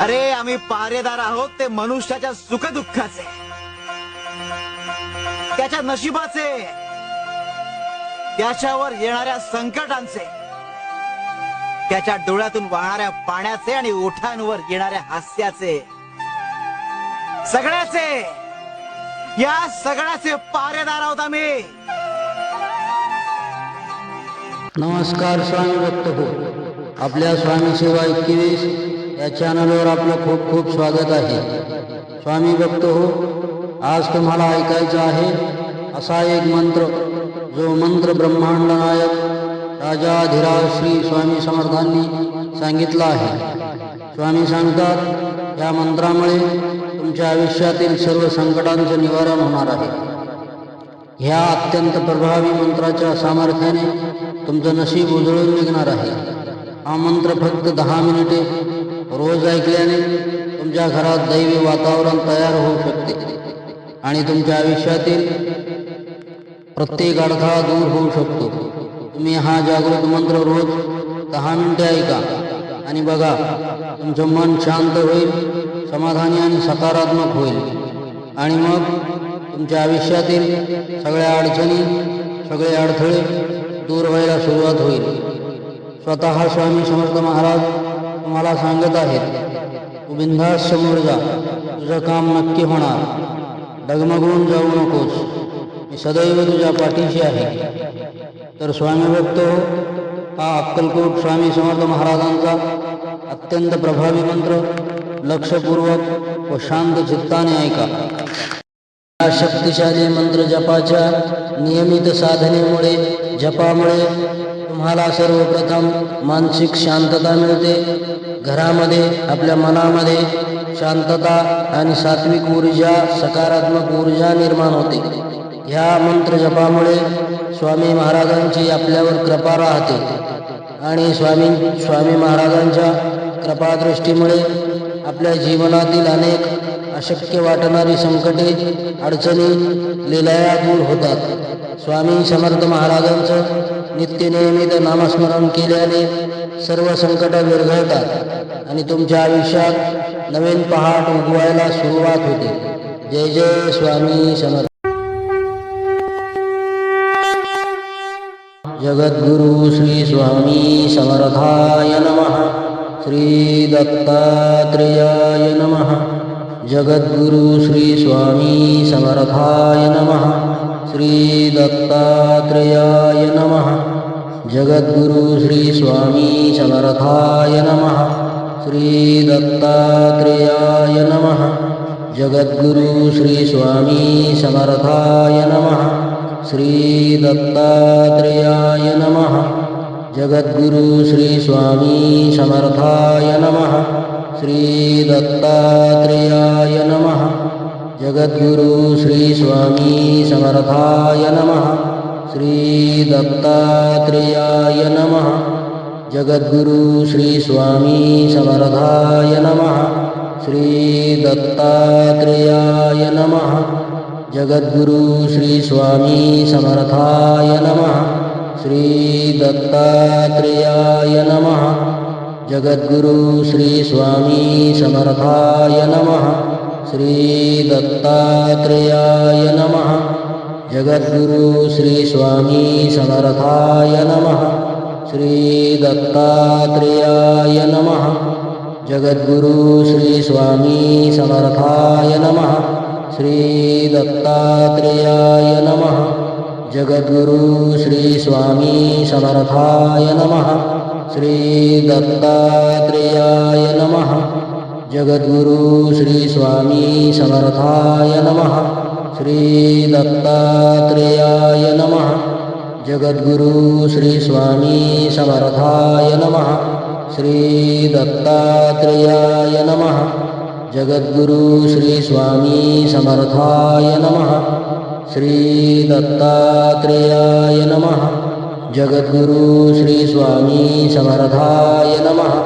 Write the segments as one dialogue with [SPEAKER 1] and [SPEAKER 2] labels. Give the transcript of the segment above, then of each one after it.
[SPEAKER 1] अरे आम्ही पारेदार आहोत ते मनुष्याच्या सुखदुःखाचे. त्याच्या नशिबाचे. त्याच्यावर येणाऱ्या संकटांचे. त्याच्या डोळ्यातून वाहणाऱ्या पाण्याचे आणि ओठांवर येणाऱ्या हास्याचे. सगळ्याचे. या सगळ्याचे पारेदार आहोत आम्ही.
[SPEAKER 2] नमस्कार स्वामी भक्त हो. आपल्या स्वामी सेवा एकवीस या चॅनलवर आपलं खूप खूप स्वागत आहे स्वामी भक्त हो, आज तुम्हाला ऐकायचं आहे असा एक मंत्र, जो मंत्र ब्रह्मांड नायक राजाधिराज श्री स्वामी समर्थांनी सांगितला आहे स्वामी सांगतात, या मंत्रामुळे तुमच्या आयुष्यातील सर्व संकटांचं निवारण होणार आहे। ह्या अत्यंत प्रभावी मंत्राच्या सामर्थ्याने तुमचं नशीब उजळून निघणार आहे। हा मंत्र फक्त दहा मिनिटे रोज ऐकल्याने तुमच्या घरात दैवी वातावरण तयार होऊ शकते आणि तुमच्या आयुष्यातील प्रत्येक अडथळा दूर होऊ शकतो. तुम्ही हा जागृत मंत्र रोज दहा मिनिटे ऐका आणि बघा तुमचं मन शांत होईल समाधानी आणि सकारात्मक होईल. आणि मग तुमच्या आयुष्यातील सगळ्या अडचणी सगळे अडथळे दूर व्हायला सुरुवात होईल. स्वतः स्वामी समर्थ महाराज तुम्हाला सांगत तू बिंदास समोर जा तुझं काम नक्की होणार. डगमगून जाऊ नकोस. मी सदैव तुझ्या पाठीशी आहे. तर स्वामी भक्त हो, हा अक्कलकोट स्वामी समर्थ महाराजांचा अत्यंत प्रभावी मंत्र लक्षपूर्वक व शांत चित्ताने ऐका. या शक्तिशाली मंत्र जपाच्या नियमित साधनेमुळे जपामुळे तुम्हाला सर्वप्रथम मानसिक शांतता मिळते. घरामध्ये आपल्या मनामध्ये शांतता आणि सात्विक ऊर्जा सकारात्मक ऊर्जा निर्माण होते. ह्या मंत्र जपामुळे स्वामी महाराजांची आपल्यावर कृपा राहते आणि स्वामी स्वामी महाराजांच्या कृपादृष्टीमुळे आपल्या जीवनातील अनेक अशक्य वाटणारी संकटे अडचणी लिलया दूर होतात. स्वामी समर्थ महाराजांचं नित्यनियमित नामस्मरण केल्याने सर्व संकट विरघळतात आणि तुमच्या आयुष्यात नवीन पहाट उगवायला सुरुवात होते. जय जय स्वामी समर्थ. जगद्गुरु श्री स्वामी समर्थाय नमः. श्री दत्तात्रेयाय नमः. जगद्गुरु श्री स्वामी समर्थाय नमः। श्री दत्तात्रेयाय नमः। जगद्गुरु श्री स्वामी समर्थाय नमः। श्री दत्तात्रेयाय नमः। जगद्गुरु श्री स्वामी समर्थाय नमः। श्री दत्तात्रेयाय नमः। जगद्गुरु श्री स्वामी समर्थाय नमः। श्री दत्तात्रेयाय नमः। जगद्गुरु श्री स्वामी समर्थाय नमः। श्री दत्तात्रेयाय नमः। जगद्गुरु श्री स्वामी समर्थाय नमः। श्री दत्तात्रेयाय नमः। जगद्गुरु श्री स्वामी समर्थाय नमः। श्री दत्तात्रेयाय नमः। जगद्गुरु श्री स्वामी समर्थाय नमः। श्री दत्तात्रेयाय नमः। जगद्गुरु श्री स्वामी समर्थाय नमः। श्री दत्तात्रेयाय नमः। जगद्गुरु श्री स्वामी समर्थाय नमः। श्री दत्तात्रेयाय नमः। जगद्गुरु श्री स्वामी समर्थाय नमः। श्री दत्तात्रेयाय नमः। जगद्गुरु श्री स्वामी समर्थाय नमः। श्री दत्तात्रेयाय नमः। जगद्गुरु श्री स्वामी समर्थाय नमः। श्री दत्तात्रेयाय नमः। जगद्गुरु श्री स्वामी समर्थाय नमः। श्री दत्तात्रेयाय नमः। जगद्गुरु श्री स्वामी समर्थाय नमः।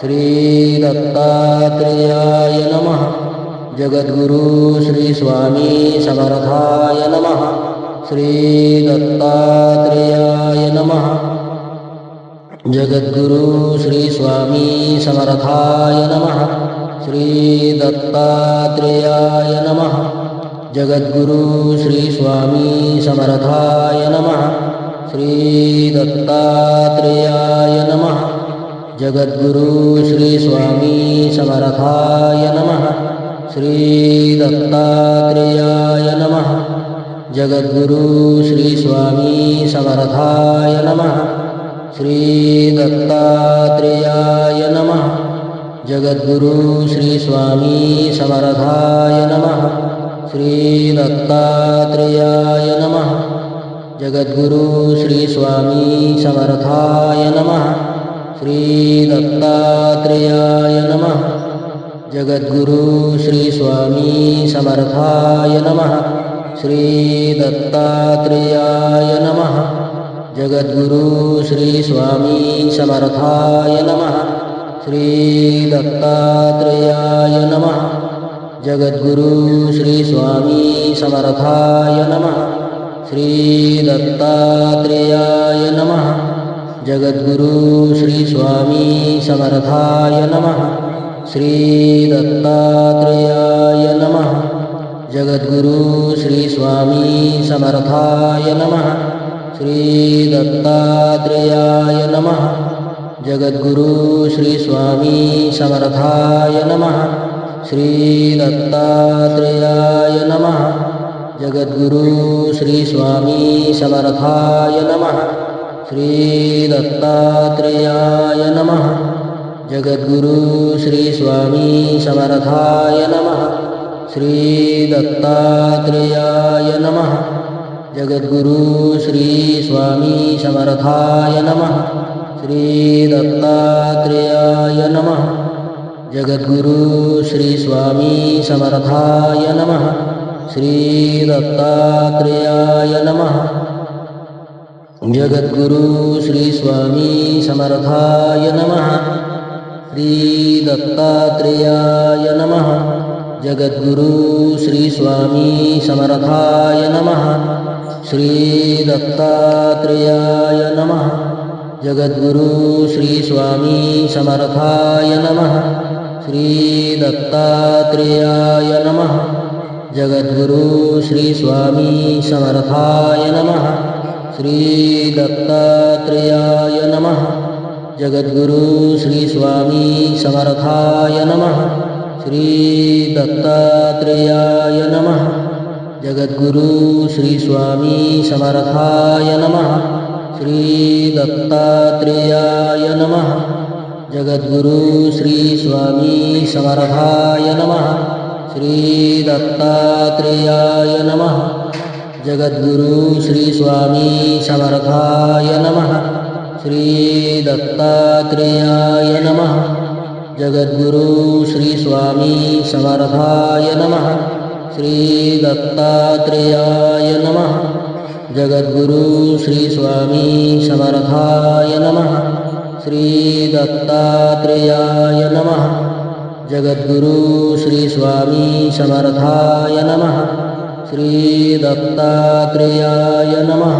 [SPEAKER 2] श्री दत्तात्रेयाय नमः। जगद्गुरु श्री स्वामी समर्थाय नमः। श्री दत्तात्रेयाय नमः। जगद्गुरु श्री स्वामी समर्थाय नमः। श्री दत्तात्रेयाय नमः। जगद्गुरु श्री स्वामी समर्थाय नमः। श्री दत्तात्रेयाय नमः। जगद्गुरु श्री स्वामी समर्थाय नमः। श्री दत्तात्रेयाय नमः। जगद्गुरु श्री स्वामी समर्थाय नमः। श्री दत्तात्रेयाय नमः। जगद्गुरु श्री स्वामी समर्थाय नमः। श्री दत्तात्रेयाय नमः। जगद्गुरु श्री स्वामी समर्थाय नमः। श्री दत्तात्रेयाय नमः। जगद्गुरु श्री स्वामी समर्थाय नमः। श्री दत्तात्रेयाय नमः। जगद्गुरु श्री स्वामी समर्थाय नमः। श्री दत्तात्रेयाय नमः। जगद्गुरु श्री स्वामी समर्थाय नमः। श्री दत्तात्रेयाय नमः। जगद्गुरु स्वामी समर्थाय नमः। श्री दत्तात्रेयाय नमः। जगद्गुरु स्वामी समर्थाय नमः। श्री दत्तात्रेयाय नमः। जगद्गुरु श्री स्वामी समर्थाय नमः। श्री दत्तात्रेयाय नमः। जगद्गुरु श्री स्वामी समर्थाय नमः। श्री दत्तात्रेयाय नमः। जगद्गुरु श्री स्वामी समर्थाय नमः। श्री दत्तात्रेयाय नमः। जगद्गुरु श्री स्वामी समर्थाय नमः। श्री दत्तात्रेयाय नमः। जगद्गुरु श्री स्वामी समर्थाय नमः। श्री दत्तात्रेयाय नमः। जगद्गुरु श्री स्वामी समर्थाय नमः। श्री दत्तात्रेयाय नमः। जगद्गुरु श्री स्वामी समर्थाय नमः। श्री दत्तात्रेयाय नमः। जगद्गुरु श्री स्वामी समर्थाय नमः। श्री दत्तात्रेयाय नमः। जगद्गुरु श्री स्वामी समर्थाय नमः। श्री दत्तात्रेयाय नमः। जगद्गुरु श्री स्वामी समर्थाय नमः। श्री दत्तात्रेयाय नमः। जगद्गुरु श्री स्वामी समर्थाय नमः। श्री दत्तात्रेयाय नमः। जगद्गुरु श्री स्वामी समर्थाय नमः। श्री दत्तात्रेयाय नमः। जगद्गुरु श्री स्वामी समर्थाय नमः। श्री दत्तात्रेयाय नमः। जगद्गुरु श्री स्वामी समर्थाय नमः। श्री दत्तात्रेयाय नमः। जगद्गुरु श्री स्वामी समर्थाय नमः। श्री दत्तात्रेयाय नमः। जगद्गुरु श्री स्वामी समर्थाय नमः। श्री दत्तात्रेयाय नमः।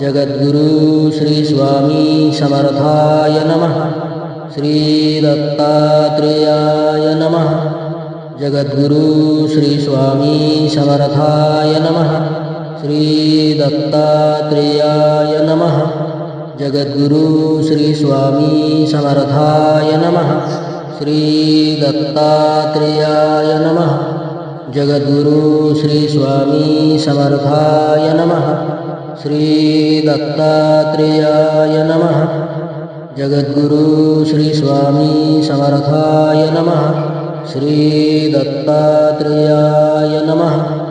[SPEAKER 2] जगद्गुरु श्री स्वामी समर्थाय नमः। श्री दत्तात्रेयाय नमः। जगद्गुरु श्री स्वामी समर्थाय नमः। श्री दत्तात्रेयाय नमः। जगद्गुरु श्री स्वामी समर्थाय नमः। श्री दत्तात्रेयाय नमः। जगद्गुरु श्री स्वामी समर्थाय नमः। श्री दत्तात्रेयाय नमः। जगद्गुरु श्री स्वामी समर्थाय नमः। श्री दत्तात्रेयाय नमः।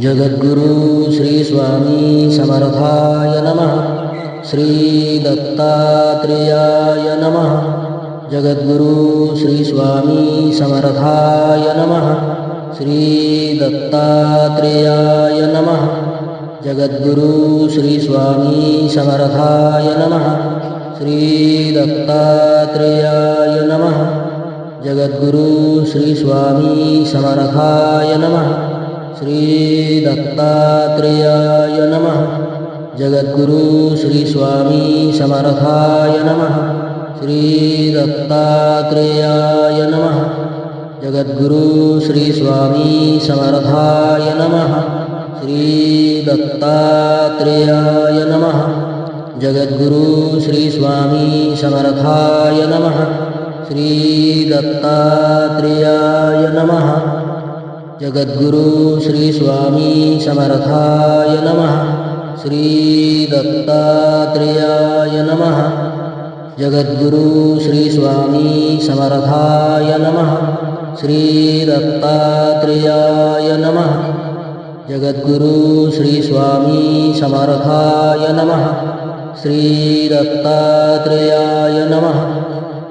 [SPEAKER 2] जगद्गुरु श्री स्वामी समर्थाय नमः। श्री दत्तात्रेयाय नमः। जगद्गुरु श्री स्वामी समर्थाय नमः। श्री दत्तात्रेयाय नमः। जगद्गुरु श्री स्वामी समर्थाय नमः। श्री दत्तात्रेयाय नमः। जगद्गुरु श्री स्वामी समर्थाय नमः। श्री दत्तात्रेयाय नमः। जगद्गुरु श्री स्वामी समर्थाय नमः। श्री दत्तात्रेयाय नमः। जगद्गुरु श्री स्वामी समर्थाय नमः। श्री दत्तात्रेयाय नमः। जगद्गुरु श्री स्वामी समर्थाय नमः। श्री नमः। जगद्गुरु श्री समर्थाय नमः। श्री नमः। जगद्गुरु श्रीस्वामी समर्थाय नमः। श्रीदत्तात्रेयाय नमः। जगद्गुरु श्रीस्वामी समर्थाय नमः। श्रीदत्तात्रेयाय नमः।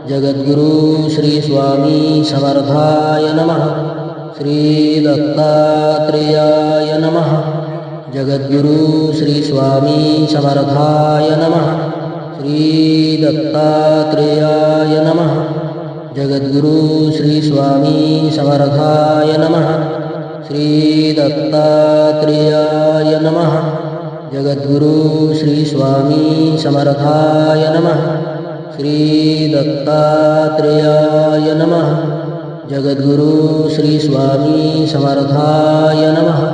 [SPEAKER 2] जगद्गुरु श्रीस्वामी समर्थाय नमः। श्रीदत्तात्रेयाय नमः। जगद्गुरु श्रीस्वामी समर्थाय नमः। श्री दत्तात्रेयाय नमः। जगद्गुरु श्री स्वामी समर्थाय नमः। श्री दत्तात्रेयाय नमः। जगद्गुरु श्री स्वामी समर्थाय नमः। श्री दत्तात्रेयाय नमः। जगद्गुरु श्री स्वामी समर्थाय नमः।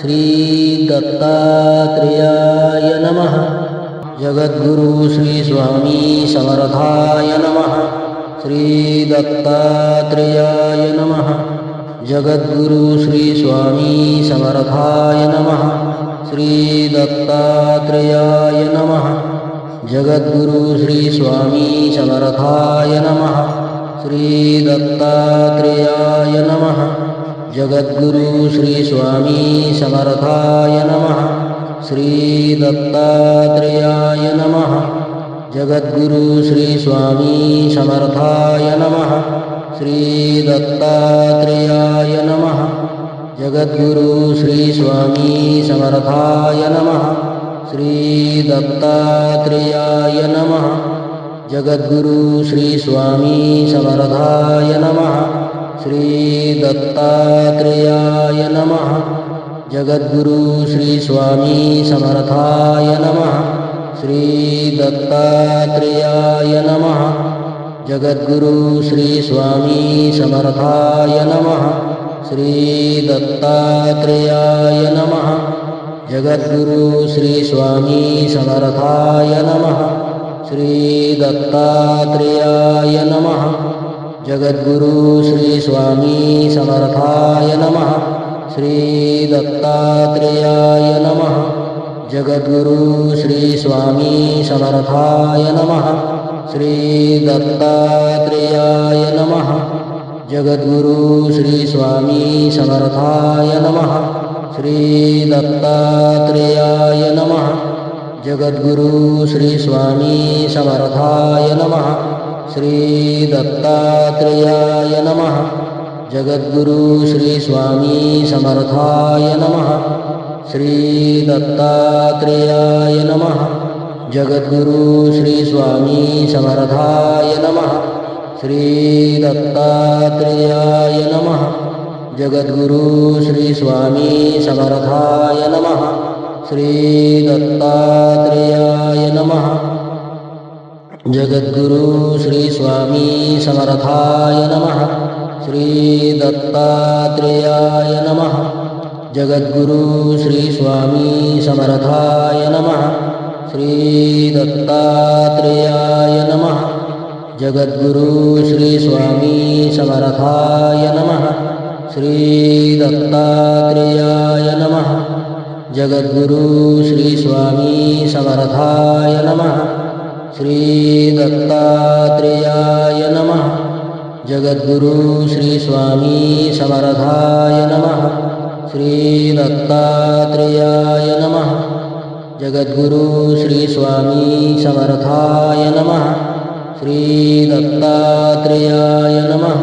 [SPEAKER 2] श्री दत्तात्रेयाय नमः। जगद्गुरु श्री स्वामी समर्थाय नमः। श्री दत्तात्रेयाय नमः। जगद्गुरु श्री स्वामी समर्थाय नमः। श्री दत्तात्रेयाय नमः। जगद्गुरु स्वामी समर्थाय नमः। श्री दत्तात्रेयाय नमः। जगद्गुरु श्री स्वामी समर्थाय नमः। श्री दत्तात्रेयाय नमः। जगद्गुरु श्री स्वामी समर्थाय नमः। श्री दत्तात्रेयाय नमः। जगद्गुरु श्री स्वामी समर्थाय नमः। श्री दत्तात्रेयाय नमः। जगद्गुरु श्री स्वामी समर्थाय नमः। श्री दत्तात्रेयाय नमः। जगद्गुरु श्री स्वामी समर्थाय नमः। श्री दत्तात्रेयाय नमः। जगद्गुरु श्री स्वामी समर्थाय नमः। श्री दत्तात्रेयाय नमः। जगद्गुरु श्री स्वामी समर्थाय नमः। श्री दत्तात्रेयाय नमः। जगद्गुरु श्री स्वामी समर्थाय नमः। श्री दत्तात्रेयाय नमः। जगद्गुरु श्री स्वामी समर्थाय नमः। श्री दत्तात्रेयाय नमः। जगद्गुरु श्री स्वामी समर्थाय नमः। श्री दत्तात्रेयाय नमः। जगद्गुरु श्री स्वामी समर्थाय नमः। श्री दत्तात्रेयाय नमः। जगद्गुरु श्री स्वामी समर्थाय नमः। श्री दत्तात्रेयाय नमः। जगद्गुरु श्री स्वामी समर्थाय नमः। श्री दत्तात्रेयाय नमः। जगद्गुरु श्री स्वामी समर्थाय नमः। श्री दत्तात्रेयाय नमः। जगद्गुरु समर्थाय नमः। श्री दत्तात्रेयाय नमः। जगद्गुरु श्री स्वामी समर्थाय नमः। श्री दत्तात्रेयाय नमः। जगद्गुरु श्री स्वामी समर्थाय नमः। श्री दत्तात्रेयाय नमः। जगद्गुरु श्री स्वामी समर्थाय नमः। श्रीदत्तात्रेयाय नमः। जगद्गुरु श्री स्वामी समर्थाय नमः। श्री दत्तात्रेयाय नमः। जगद्गुरु श्री स्वामी समर्थाय नमः। श्री दत्तात्रेयाय नमः।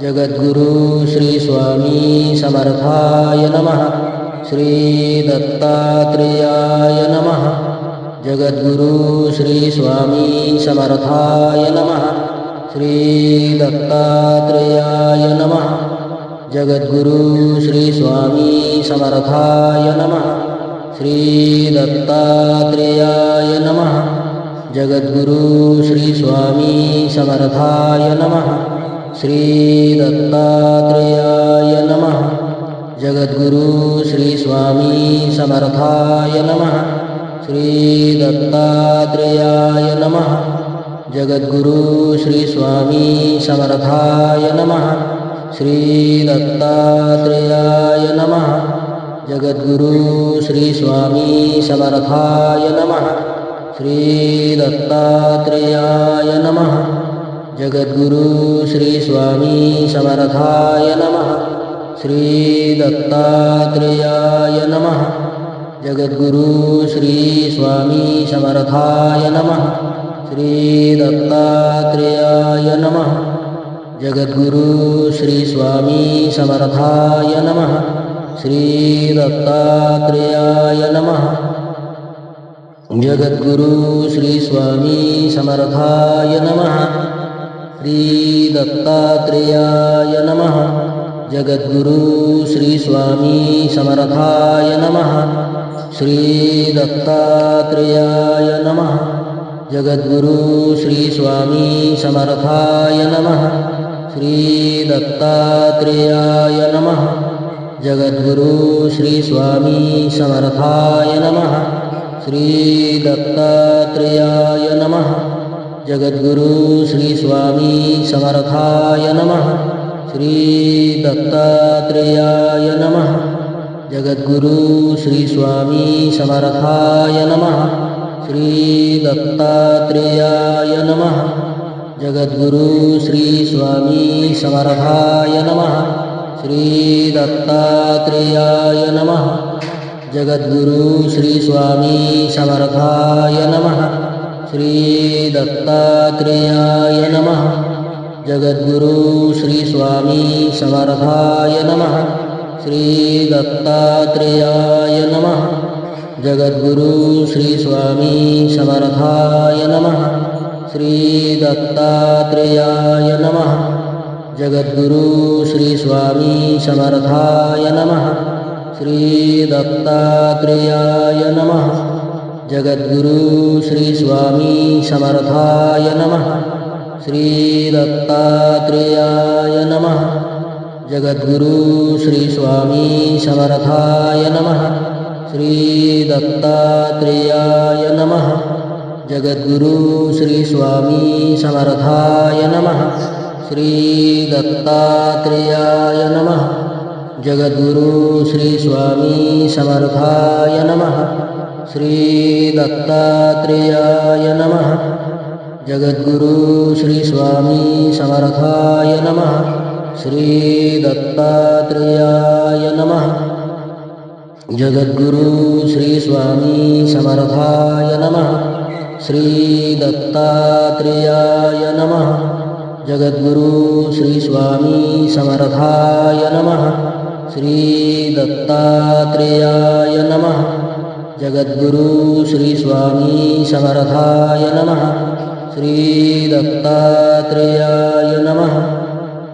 [SPEAKER 2] जगद्गुरु श्री स्वामी समर्थाय नमः। श्री दत्तात्रेयाय नमः। जगद्गुरु श्री स्वामी समर्थाय नमः। श्री दत्तात्रेयाय नमः। जगद्गुरु श्री स्वामी समर्थाय नमः। श्री दत्तात्रेयाय नमः। जगद्गुरु श्री स्वामी समर्थाय नमः। श्री दत्तात्रेयाय नमः। जगद्गुरु श्री स्वामी समर्थाय नमः। श्री दत्तात्रेयाय नमः। जगद्गुरु श्री स्वामी समर्थाय नमः। श्री दत्तात्रेयाय नमः। जगद्गुरु श्री स्वामी समर्थाय नमः। श्री दत्तात्रेयाय नमः। जगद्गुरु श्री स्वामी समर्थाय नमः। श्री दत्तात्रेयाय नमः। जगद्गुरु श्री स्वामी समर्थाय नमः। श्री दत्तात्रेयाय नमः। जगद्गुरु श्री स्वामी समर्थाय नमः। श्री दत्तात्रेयाय नमः। जगद्गुरु श्री स्वामी समर्थाय नमः। श्री दत्तात्रेयाय नमः। जगद्गुरु श्री स्वामी समर्थाय नमः। श्री दत्तात्रेयाय नमः। जगद्गुरु श्री स्वामी समर्थाय नमः। श्री दत्तात्रेयाय नमः। जगद्गुरु श्री स्वामी समर्थाय नमः। श्री दत्तात्रेयाय नमः। जगद्गुरु श्री स्वामी समर्थाय नमः। श्री दत्तात्रेयाय नमः। जगद्गुरु श्री स्वामी समर्थाय नमः। श्री दत्तात्रेयाय नमः। जगद्गुरु श्री स्वामी समर्थाय नमः। श्री दत्तात्रेयाय नमः। जगद्गुरु श्री स्वामी समर्थाय नमः। श्री दत्तात्रेयाय नमः। जगद्गुरु श्री स्वामी समर्थाय नमः। श्री दत्तात्रेयाय नमः। जगद्गुरु श्री स्वामी समर्थाय नमः। श्री दत्तात्रेयाय नमः। जगद्गुरु श्री स्वामी समर्थाय नमः। श्री दत्तात्रेयाय नमः। जगद्गुरु श्री स्वामी समर्थाय नमः। श्री दत्तात्रेयाय नमः। जगद्गुरु श्री स्वामी समर्थाय नमः। श्री दत्तात्रेयाय नमः। जगद्गुरु श्री स्वामी समर्थाय नमः। श्री दत्तात्रेयाय नमः। जगद्गुरु श्री स्वामी समर्थाय नमः। श्री दत्तात्रेयाय नमः। जगद्गुरु श्री स्वामी समर्थाय नमः। श्री दत्तात्रेयाय नमः। जगद्गुरु श्री स्वामी समर्थाय नमः। श्री दत्तात्रेयाय नमः। जगद्गुरु श्री स्वामी समर्थाय नमः। श्री दत्तात्रेयाय नमः। जगद्गुरु श्री स्वामी समर्थाय नमः। श्री दत्तात्रेयाय नमः।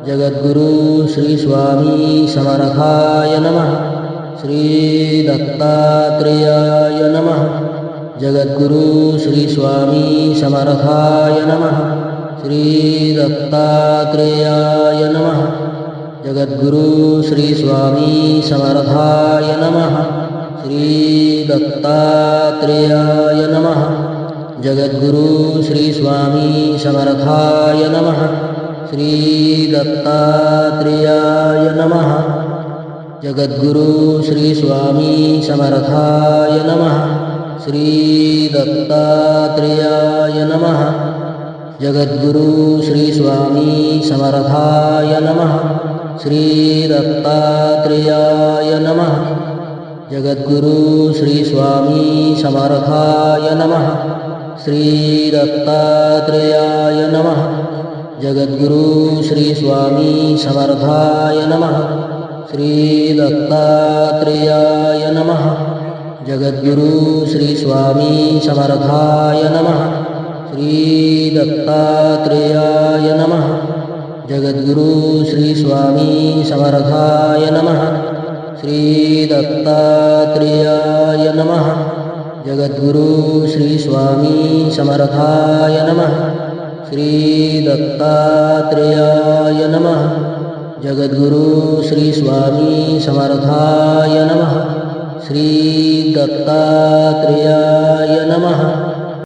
[SPEAKER 2] जगद्गुरु श्री स्वामी समर्थाय नमः। श्री दत्तात्रेयाय नमः। जगद्गुरु श्री स्वामी समर्थाय नमः। श्री दत्तात्रेयाय नमः। जगद्गुरु श्री स्वामी समर्थाय नमः। श्री दत्तात्रेयाय नमः। जगद्गुरु श्री स्वामी समर्थाय नमः। श्री दत्तात्रेयाय नमः। जगद्गुरु श्रीस्वामी समरधाय नमः। श्रीदत्तात्रेयाय नमः। जगद्गुरु श्री स्वामी नमः। श्रीदत्तात्रेयाय नमः। जगद्गुरु श्रीस्वामी समरधाय नमः। श्रीदत्तात्रेयाय नमः। जगद्गुरु श्रीस्वामी समरधाय नमः। श्री दत्तात्रेयाय नमः। जगद्गुरु श्री स्वामी समर्थाय नमः। श्री दत्तात्रेयाय नमः। जगद्गुरु श्री स्वामी समर्थाय नमः। श्री दत्तात्रेयाय नमः। जगद्गुरु श्री स्वामी समर्थाय नमः। श्री दत्तात्रेयाय नमः। जगद्गुरु श्री स्वामी समर्थाय नमः। श्री दत्तात्रेयाय नमः।